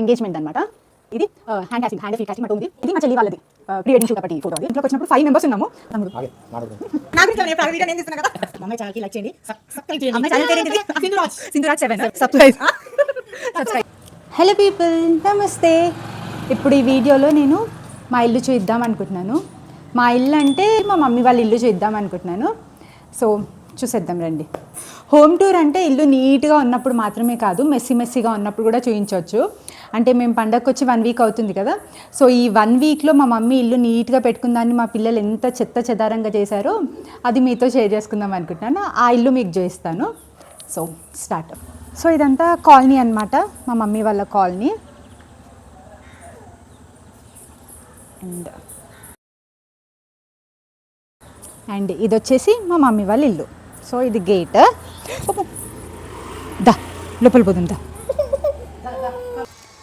Engagement అనమాట ఇది hand casting hand feet casting ఉంది. ఇది మా చెల్లి వాళ్ళది. ప్రీ వెడ్డింగ్ షూట్ ఫోటో ఇంట్లోకి వచ్చినప్పుడు ఫైవ్ మెంబర్స్ ఉన్నాము. అమ్మాయి లైక్ చేయండి. Sindhuraj seven subscribe subscribe hello people నమస్తే. ఇప్పుడు ఈ వీడియోలో నేను మా ఇల్లు చూద్దాం అనుకుంటున్నాను. మా ఇల్లు అంటే మా మమ్మీ వాళ్ళ ఇల్లు చూద్దాం అనుకుంటున్నాను. సో చూసేద్దాం రండి. హోమ్ టూర్ అంటే ఇల్లు నీట్గా ఉన్నప్పుడు మాత్రమే కాదు మెస్సీ మెస్సీగా ఉన్నప్పుడు కూడా చూపించవచ్చు అంటే మేము పండగకి వచ్చి వన్ వీక్ అవుతుంది కదా. సో ఈ వన్ వీక్లో మా మమ్మీ ఇల్లు నీట్గా పెట్టుకుందాన్ని మా పిల్లలు ఎంత చెత్త చెదారంగా చేశారో అది మీతో షేర్ చేసుకుందాం అనుకుంటున్నాను. ఆ ఇల్లు మీకు చూపిస్తాను. So start. సో ఇదంతా కాలనీ అనమాట మా మమ్మీ వాళ్ళ కాలనీ. అండ్ అండ్ ఇది వచ్చేసి మా మమ్మీ వాళ్ళ ఇల్లు. సో ఇది గేట్. దా లోపల పోదాం దా.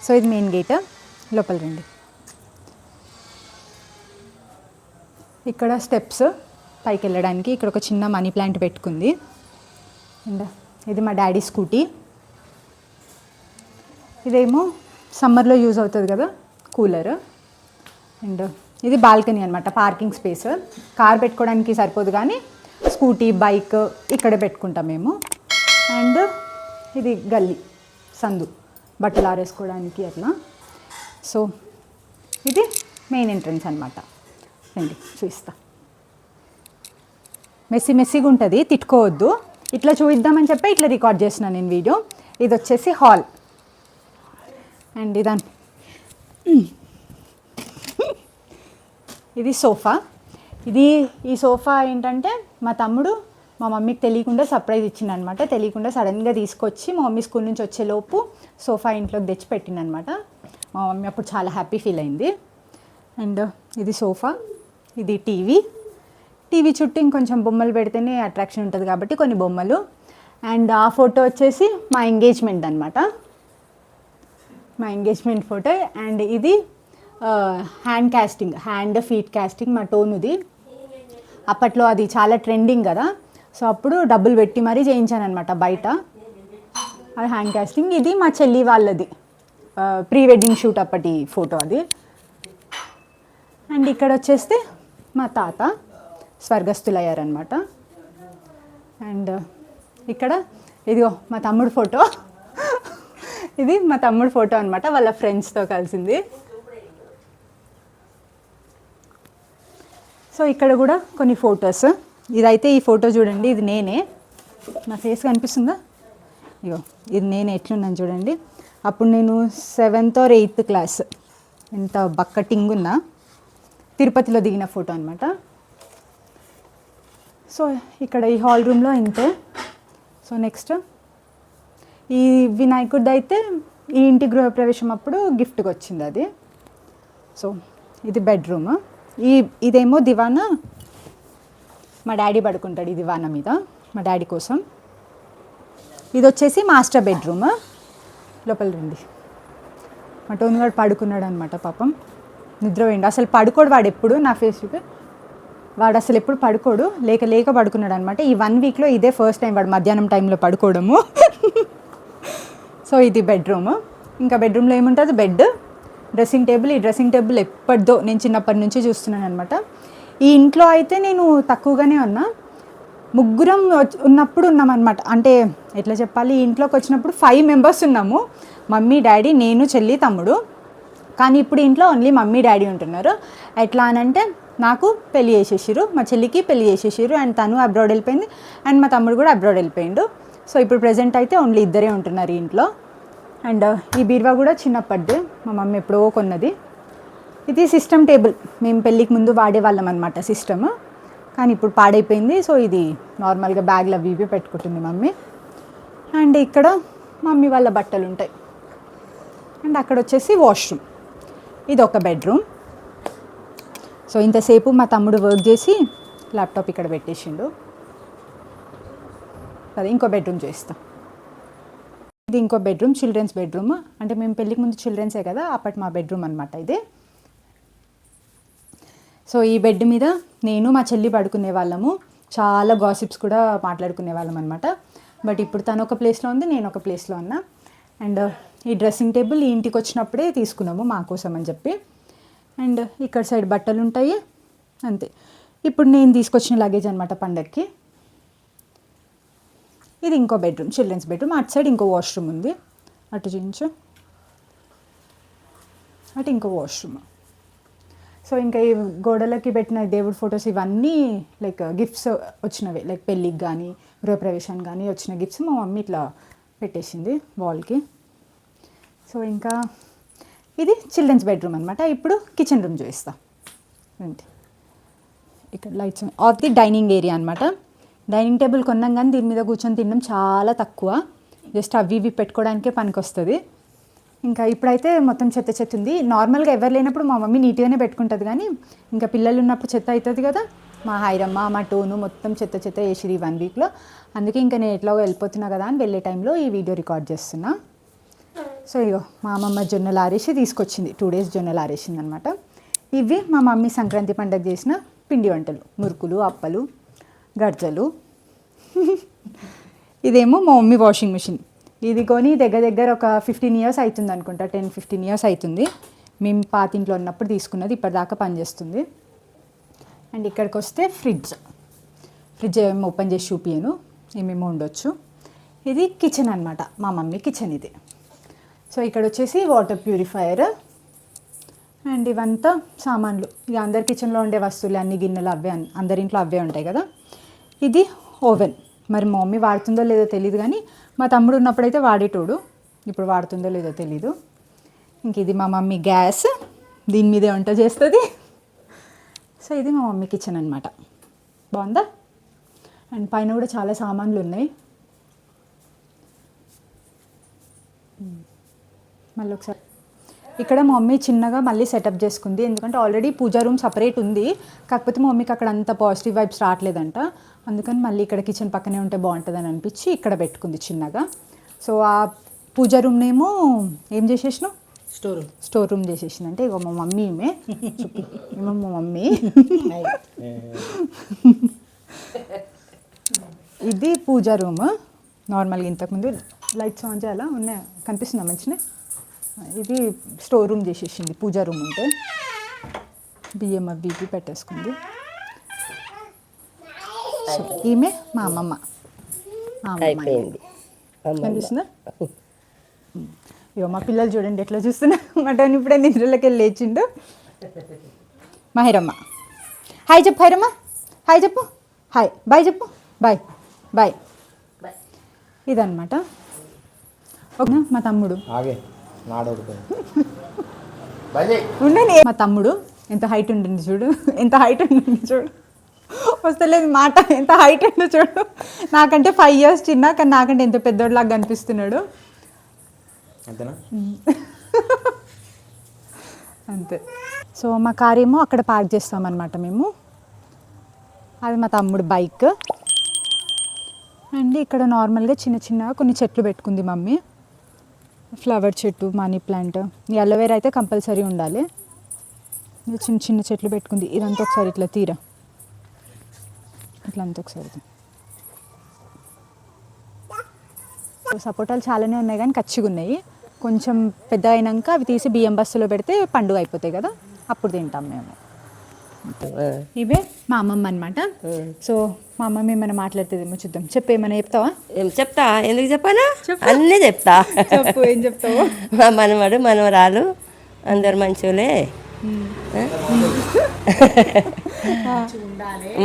సో ఇది మెయిన్ గేట్. లోపల రండి. ఇక్కడ స్టెప్స్ పైకి వెళ్ళడానికి ఇక్కడ ఒక చిన్న మనీ ప్లాంట్ పెట్టుకుంది. అండ్ ఇది మా డాడీ స్కూటీ. ఇదేమో సమ్మర్లో యూజ్ అవుతుంది కదా కూలర్. అండ్ ఇది బాల్కనీ అనమాట పార్కింగ్ స్పేస్. కార్ పెట్టుకోవడానికి సరిపోదు కానీ స్కూటీ బైక్ ఇక్కడ పెట్టుకుంటాం మేము. అండ్ ఇది గల్లీ సందు బట్టలు ఆరేసుకోవడానికి అట్లా. సో ఇది మెయిన్ ఎంట్రన్స్ అనమాట రండి చూపిస్తా. మెస్సీ మెస్సీగా ఉంటుంది తిట్టుకోవద్దు. ఇట్లా చూపిద్దామని చెప్పి ఇట్లా రికార్డ్ చేసిన నేను వీడియో. ఇది వచ్చేసి హాల్. అండ్ ఇదాన్ని ఇది సోఫా. ఇది ఈ సోఫా ఏంటంటే మా తమ్ముడు మా మమ్మీకి తెలియకుండా సర్ప్రైజ్ ఇచ్చిందనమాట అనమాట తెలియకుండా సడన్గా తీసుకొచ్చి మా మమ్మీ స్కూల్ నుంచి వచ్చేలోపు సోఫా ఇంట్లోకి తెచ్చి పెట్టిండనమాట. మా మమ్మీ అప్పుడు చాలా హ్యాపీ ఫీల్ అయింది. అండ్ ఇది సోఫా ఇది టీవీ. టీవీ చుట్టూ ఇంకొంచెం బొమ్మలు పెడితేనే అట్రాక్షన్ ఉంటుంది కాబట్టి కొన్ని బొమ్మలు. అండ్ ఆ ఫోటో వచ్చేసి మా ఎంగేజ్మెంట్ అనమాట మా ఎంగేజ్మెంట్ ఫోటో అండ్ ఇది hand casting hand feet casting మా టోనుది అప్పట్లో అది చాలా ట్రెండింగ్ కదా. సో అప్పుడు డబ్బులు పెట్టి మరీ చేయించాను అనమాట బయట. అది హ్యాండ్ క్యాస్టింగ్ ఇది మా చెల్లి వాళ్ళది. ప్రీ వెడ్డింగ్ షూట్ అప్పటి ఫోటో అది. అండ్ ఇక్కడ వచ్చేస్తే మా తాత స్వర్గస్థులయ్యారనమాట అండ్ ఇక్కడ ఇదిగో మా తమ్ముడు ఫోటో ఇది మా తమ్ముడు ఫోటో అనమాట వాళ్ళ ఫ్రెండ్స్తో కలిసింది. సో ఇక్కడ కూడా కొన్ని ఫొటోస్. ఇదైతే ఈ ఫోటో చూడండి ఇది నేనే. నా ఫేస్ కనిపిస్తుందా? ఇగో ఇది నేను ఎట్లున్నాను చూడండి. అప్పుడు నేను సెవెంత్ ఆర్ ఎయిత్ క్లాస్. ఎంత బక్కటింగ్ ఉన్నా తిరుపతిలో దిగిన ఫోటో అనమాట సో ఇక్కడ ఈ హాల్ రూమ్లో ఇంతే. సో నెక్స్ట్ ఈ వినాయకుడిది అయితే ఈ ఇంటి గృహప్రవేశం అప్పుడు గిఫ్ట్కి వచ్చింది అది. సో ఇది బెడ్రూమ్. ఈ ఇదేమో దివానా? మా డాడీ పడుకుంటాడు ఈ దివానా మీద మా డాడీ కోసం. ఇది వచ్చేసి మాస్టర్ బెడ్రూమ్. లోపల రండి. మా టోన్ పడుకున్నాడు అనమాట పాపం. నిద్ర పోయిండు. అసలు పడుకోడు వాడు ఎప్పుడు నా ఫేస్ వాడు అసలు ఎప్పుడు పడుకోడు. లేక లేక పడుకున్నాడు అనమాట ఈ వన్ వీక్లో ఇదే ఫస్ట్ టైం వాడు మధ్యాహ్నం టైంలో పడుకోవడము. సో ఇది బెడ్రూమ్. ఇంకా బెడ్రూమ్లో ఏముంటుంది? బెడ్. డ్రెస్సింగ్ టేబుల్ ఈ డ్రెస్సింగ్ టేబుల్ ఎప్పటిదో నేను చిన్నప్పటి నుంచి చూస్తున్నాను అనమాట ఈ ఇంట్లో అయితే నేను తక్కువగానే ఉన్నా. ముగ్గురం వచ్చి- ఉన్నప్పుడు ఉన్నామన్నమాట. అంటే ఎట్లా చెప్పాలి? ఈ ఇంట్లోకి వచ్చినప్పుడు ఫైవ్ మెంబర్స్ ఉన్నాము. మమ్మీ డాడీ నేను చెల్లి తమ్ముడు. కానీ ఇప్పుడు ఇంట్లో ఓన్లీ మమ్మీ డాడీ ఉంటున్నారు. ఎట్లా అని అంటే నాకు పెళ్ళి చేసేసారు మా చెల్లికి పెళ్ళి చేసేసారు అండ్ తను అబ్రాడ్ వెళ్ళిపోయింది అండ్ మా తమ్ముడు కూడా అబ్రాడ్ వెళ్ళిపోయిండు. సో ఇప్పుడు ప్రజెంట్ అయితే ఓన్లీ ఇద్దరే ఉంటున్నారు ఇంట్లో. అండ్ ఈ బీరువా కూడా చిన్నప్పటిది. మా మమ్మీ ఎప్పుడో కొన్నది. ఇది సిస్టమ్ టేబుల్ మేము పెళ్ళికి ముందు వాడేవాళ్ళం అనమాట సిస్టమ్ కానీ ఇప్పుడు పాడైపోయింది. సో ఇది నార్మల్గా బ్యాగ్లు అవి ఇవి పెట్టుకుంటుంది మమ్మీ. అండ్ ఇక్కడ మమ్మీ వాళ్ళ బట్టలు ఉంటాయి. అండ్ అక్కడ వచ్చేసి వాష్రూమ్ ఇది ఒక బెడ్రూమ్ సో ఇంతసేపు మా తమ్ముడు వర్క్ చేసి ల్యాప్టాప్ ఇక్కడ పెట్టేసిండు. అదే ఇంకో బెడ్రూమ్ చేస్తాం ఇది ఇంకో బెడ్రూమ్ చిల్డ్రన్స్ బెడ్రూమ్. అంటే మేము పెళ్ళికి ముందు చిల్డ్రన్సే కదా అప్పటి మా బెడ్రూమ్ అనమాట ఇది. సో ఈ బెడ్ మీద నేను మా చెల్లి పడుకునే వాళ్ళము. చాలా గాసిప్స్ కూడా మాట్లాడుకునే వాళ్ళం అనమాట బట్ ఇప్పుడు తను ఒక ప్లేస్లో ఉంది నేను ఒక ప్లేస్లో ఉన్నా. అండ్ ఈ డ్రెస్సింగ్ టేబుల్ ఈ ఇంటికి వచ్చినప్పుడే తీసుకున్నాము మా కోసం అని చెప్పి. అండ్ ఇక్కడ సైడ్ బట్టలు ఉంటాయి అంతే. ఇప్పుడు నేను తీసుకొచ్చిన లగేజ్ అనమాట పండక్కి. ఇది ఇంకో బెడ్రూమ్ చిల్డ్రన్స్ బెడ్రూమ్ అటు సైడ్ ఇంకో వాష్రూమ్ ఉంది. అటు చూపించు. అటు ఇంకో వాష్రూమ్ సో ఇంకా ఈ గోడలకి పెట్టిన దేవుడి ఫొటోస్ ఇవన్నీ లైక్ గిఫ్ట్స్ వచ్చినవి. లైక్ పెళ్ళికి కానీ గృహప్రవేశానికి కానీ వచ్చిన గిఫ్ట్స్ మా మమ్మీ ఇట్లా పెట్టేసింది వాల్కి సో ఇంకా ఇది చిల్డ్రన్స్ బెడ్రూమ్ అనమాట ఇప్పుడు కిచెన్ రూమ్ చూపిస్తా. ఇక్కడ lights of the dining area అనమాట డైనింగ్ టేబుల్ కొన్నాం కానీ దీని మీద కూర్చొని తినడం చాలా తక్కువ. జస్ట్ అవి ఇవి పెట్టుకోవడానికే పనికొస్తుంది. ఇంకా ఇప్పుడైతే మొత్తం చెత్త చెత్త ఉంది. నార్మల్గా ఎవరు లేనప్పుడు మా మమ్మీ నీట్గానే పెట్టుకుంటుంది కానీ ఇంకా పిల్లలు ఉన్నప్పుడు చెత్త అవుతుంది కదా. మా హైరమ్మ మా టోను మొత్తం చెత్త చెత్త వేసిరి వన్ వీక్లో. అందుకే ఇంకా నేను ఎట్లాగో వెళ్ళిపోతున్నా కదా అని వెళ్ళే టైంలో ఈ వీడియో రికార్డ్ చేస్తున్నా. సో ఇగో మా అమ్మమ్మ జొన్నలు ఆరేసి తీసుకొచ్చింది. టూ డేస్ జొన్నలు ఆరేసింది అనమాట ఇవి మా మమ్మీ సంక్రాంతి పండుగ చేసిన పిండి వంటలు. మురుకులు అప్పలు గడ్జలు. ఇదేమో మా మమ్మీ వాషింగ్ మిషన్ ఇది కొని దగ్గర దగ్గర ఒక ఫిఫ్టీన్ ఇయర్స్ అవుతుంది అనుకుంటా టెన్ ఫిఫ్టీన్ ఇయర్స్ అవుతుంది మేము పాతింట్లో ఉన్నప్పుడు తీసుకున్నది ఇప్పటిదాకా పనిచేస్తుంది. అండ్ ఇక్కడికి వస్తే ఫ్రిడ్జ్. ఫ్రిడ్జ్ ఏమేమి ఓపెన్ చేసి చూపించను ఏమేమో ఉండొచ్చు. ఇది కిచెన్ అనమాట మా మమ్మీ కిచెన్ ఇది. సో ఇక్కడ వచ్చేసి వాటర్ ప్యూరిఫైయర్ అండ్ ఇవంతా సామాన్లు. ఇక అందరి కిచెన్లో ఉండే వస్తువులు అన్ని గిన్నెలు అవే అన్- అందరి ఇంట్లో అవే ఉంటాయి కదా. ఇది ఓవెన్. మరి మా మమ్మీ వాడుతుందో లేదో తెలియదు కానీ మా తమ్ముడు ఉన్నప్పుడైతే వాడేటోడు. ఇప్పుడు వాడుతుందో లేదో తెలీదు. ఇంక ఇది మా మమ్మీ గ్యాస్. దీని మీదే వంట చేస్తుంది. సో ఇది మా మమ్మీ కిచెన్ అనమాట బాగుందా? అండ్ పైన కూడా చాలా సామాన్లు ఉన్నాయి. మళ్ళీ ఒకసారి ఇక్కడ మా మమ్మీ చిన్నగా మళ్ళీ సెటప్ చేసుకుంది. ఎందుకంటే ఆల్రెడీ పూజా రూమ్ సపరేట్ ఉంది. కాకపోతే మా మమ్మీకి అక్కడ అంత పాజిటివ్ వైబ్స్ రావట్లేదంట. అందుకని మళ్ళీ ఇక్కడ కిచెన్ పక్కనే ఉంటే బాగుంటుందని అనిపించి ఇక్కడ పెట్టుకుంది చిన్నగా. సో ఆ పూజా రూమ్నేమో ఏం చేసేసినావు? స్టోర్ స్టోర్ రూమ్ చేసేసింది అంటే ఇగో మా మమ్మీ ఈమె. మా మమ్మీ. ఇది పూజా రూమ్ నార్మల్గా ఇంతకుముందు లైట్స్ ఆన్ చేయాలా? ఉన్నాయా? కనిపిస్తుందా మంచిగా ఇది స్టోర్ రూమ్ చేసేసింది పూజా రూమ్ ఉంటే బియ్యం అవి ఇవి పెట్టేసుకుంది. సో ఈమె మా అమ్మమ్మ. మా అమ్మమ్మ. అయిపోయింది. కనిపిస్తుందా ఇగో మా పిల్లలు చూడండి ఎట్లా చూస్తున్నా మటన్ ఇప్పుడే నిద్రలోకి వెళ్ళి లేచిండు. మహిరమ్మ. హాయ్ చెప్పు హైరమ్మ హాయ్ చెప్పు. హాయ్ బాయ్ చెప్పు. బాయ్ బాయ్ ఇదన్నమాట. ఓకేనా? మా తమ్ముడు. మా తమ్ముడు ఎంత హైట్ ఉండింది చూడు. ఎంత హైట్ ఉండింది చూడు. వస్తలేదు మాట. ఎంత హైట్ ఉందో చూడు. నాకంటే ఫైవ్ ఇయర్స్ చిన్న కానీ నాకంటే ఎంత పెద్దోడిలాగా కనిపిస్తున్నాడు. అంతే. సో మా కార్ ఏమో అక్కడ పార్క్ చేస్తామన్నమాట మేము. అది మా తమ్ముడు బైక్ అండ్ ఇక్కడ నార్మల్గా చిన్న చిన్న కొన్ని చెట్లు పెట్టుకుంది మమ్మీ. ఫ్లవర్ చెట్టు మనీ ప్లాంట్ ఈ అలోవేరా అయితే కంపల్సరీ ఉండాలి. చిన్న చిన్న చెట్లు పెట్టుకుంది. ఇదంతా ఒకసారి ఇట్లా తీరా. ఇట్లా అంతా ఒకసారి సపోటాలు చాలానే ఉన్నాయి కానీ కచ్చిగా ఉన్నాయి. కొంచెం పెద్ద అయినాక అవి తీసి బియ్యం బస్సులో పెడితే పండుగ అయిపోతాయి కదా. అప్పుడు తింటాం మేము. ఇవే మా అమ్మమ్మ అనమాట సో మా అమ్మమ్మ ఏమైనా మాట్లాడుతుందేమో చూద్దాం. చెప్పు ఏమైనా చెప్తావా? ఏం చెప్తా? ఎందుకు చెప్పానా అన్నీ చెప్తా. చెప్పు ఏం చెప్తావు? మా మనవడు మనవరాలు అందరు మంచోలే.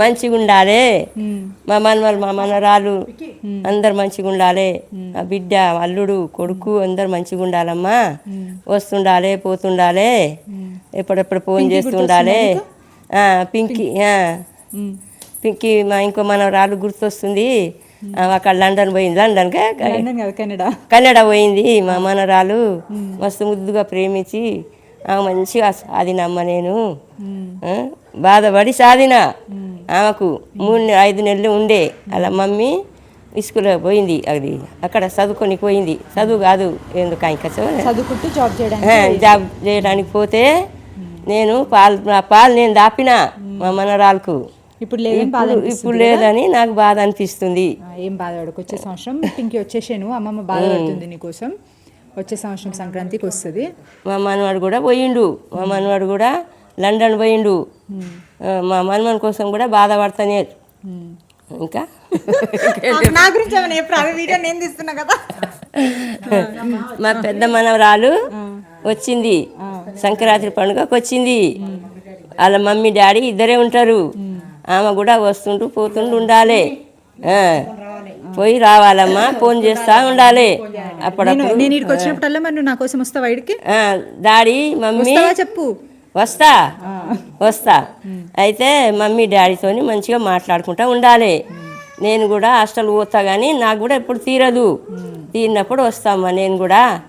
మంచిగా ఉండాలి. మా మనవలు మా మనవరాలు అందరు మంచిగా ఉండాలి. ఆ బిడ్డ అల్లుడు కొడుకు అందరు మంచిగా ఉండాలమ్మా. వస్తుండాలి పోతుండాలి. ఎప్పుడెప్పుడు ఫోన్ చేస్తుండాలి. పింకీ. పింకీ మా ఇంకో మనవరాలు గుర్తొస్తుంది. ఆమె అక్కడ లండన్ పోయింది. లండన్కే లండన్ కెనడా కన్నడ. పోయింది మా మనరాలు మస్తు ముద్దుగా ప్రేమించి ఆమె మంచిగా సాధినమ్మ నేను. బాధపడి సాధిన. ఆమెకు మూడు ఐదు నెలలు ఉండే. అలా మమ్మీ ఇసుకలో పోయింది. అది అక్కడ చదువుకొని పోయింది. చదువు కాదు ఎందుకు ఇంకా చదువుకుంటూ జాబ్ చేయడానికి జాబ్ చేయడానికి పోతే నేను పాలు పాలు నేను దాపిన మా మనరాలకు ఇప్పుడు ఇప్పుడు ఇప్పుడు లేదని నాకు బాధ అనిపిస్తుంది. ఏం బాధపడకు వచ్చే సంవత్సరం పింకి వచ్చేసాను అమ్మమ్మ బాధపడుతుంది నీకోసం. వచ్చే సంవత్సరం సంక్రాంతికి వస్తుంది. మా మనవాడు కూడా పోయిండు. మా మనవాడు కూడా లండన్ పోయిండు. మా మనవని కోసం కూడా బాధపడతానే ఇంకా? నా గురించి వీడియో నేను తీస్తున్నా కదా. మా పెద్ద మనవరాలు వచ్చింది. సంక్రాంతి పండుగకు వచ్చింది వాళ్ళ మమ్మీ డాడీ ఇద్దరే ఉంటారు. ఆమె కూడా వస్తుంటూ పోతుంటూ ఉండాలి. పోయి రావాలమ్మా ఫోన్ చేస్తా ఉండాలి. అప్పుడప్పుడు నేను ఇక్కడికి వచ్చినప్పుడల్లా మరి నా కోసం వస్తావా ఇడికి? ఆ, డాడీ మమ్మీ చెప్పు. వస్తా. వస్తా. అయితే మమ్మీ డాడీతోని మంచిగా మాట్లాడుకుంటా ఉండాలి. నేను కూడా హాస్టల్ పోతా కానీ నాకు కూడా ఎప్పుడు తీరదు. తీరినప్పుడు వస్తామ్మా నేను కూడా?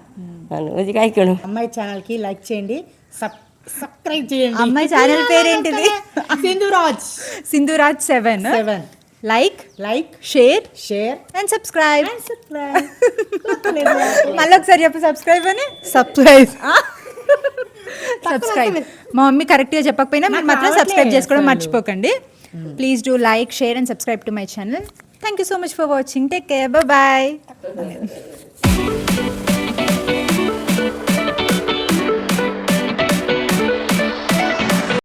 అమ్మాయి ఛానల్కి లైక్ చేయండి సబ్ సబ్స్క్రైబ్ చేయండి. అమ్మాయి channel పేరేంటిది? Sindhuraj. Sindhuraj seven. Seven. Like like share share and subscribe. మళ్ళీ ఒకసారి చెప్పు సబ్స్క్రైబ్ అని? సబ్స్క్రైబ్. సబ్స్క్రైబ్. మా మమ్మీ కరెక్ట్గా చెప్పకపోయినా మీరు మాత్రం సబ్స్క్రైబ్ చేసుకోవడం మర్చిపోకండి. Please do like share and subscribe to my channel thank you so much for watching take care bye